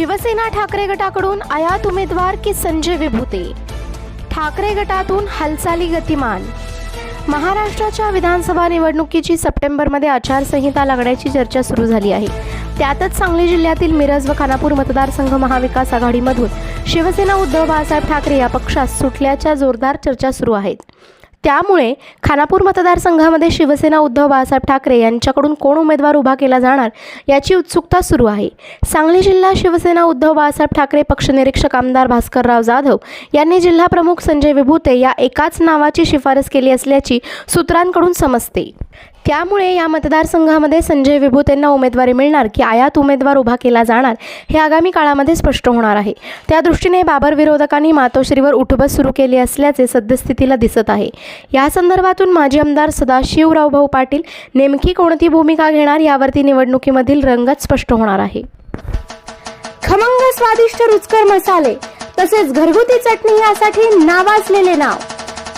शिवसेना ठाकरे गटाकडून आयात उमेदवार की संजय विभूते? ठाकरे गटातून हालचाली गतिमान. महाराष्ट्राच्या विधानसभा निवडणुकीची सप्टेंबरमध्ये आचारसंहिता लागण्याची चर्चा सुरू झाली आहे. त्यातच सांगली जिल्ह्यातील मिरज व खानापूर मतदारसंघ महाविकास आघाडीमधून शिवसेना उद्धव बाळासाहेब ठाकरे या पक्षात सुटल्याच्या जोरदार चर्चा सुरू आहेत. त्यामुळे खानापूर मतदारसंघामध्ये शिवसेना उद्धव बाळासाहेब ठाकरे यांच्याकडून कोण उमेदवार उभा केला जाणार याची उत्सुकता सुरू आहे. सांगली जिल्हा शिवसेना उद्धव बाळासाहेब ठाकरे पक्षनिरीक्षक आमदार भास्करराव जाधव यांनी जिल्हा प्रमुख संजय विभूते या एकाच नावाची शिफारस केली असल्याची सूत्रांकडून समजते. त्यामुळे या मतदारसंघामध्ये संजय विभूतेंना उमेदवारी मिळणार की आयात उमेदवार उभा केला जाणार हे आगामी काळामध्ये स्पष्ट होणार आहे. त्या दृष्टीने बाबर विरोधकांनी मातोश्रीवर उठबस सुरू केली असल्याचे सद्यस्थितीला दिसत आहे. या संदर्भातून माजी आमदार सदाशिवराव भाऊ पाटील नेमकी कोणती भूमिका घेणार यावरती निवडणुकीमधील रंगच स्पष्ट होणार आहे. खमंग स्वादिष्ट रुचकर मसाले तसेच घरगुती चटणी यासाठी नावाजलेले नाव.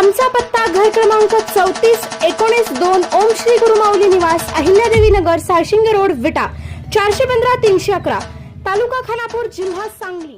आमचा पत्ता घर क्रमांक चौतीस एकोणीस दोन ओम श्री गुरुमाऊली निवास अहिल्यादेवी नगर साळशिंगे रोड विटा चारशे पंधरा तीनशे अकरा तालुका खानापूर जिल्हा सांगली.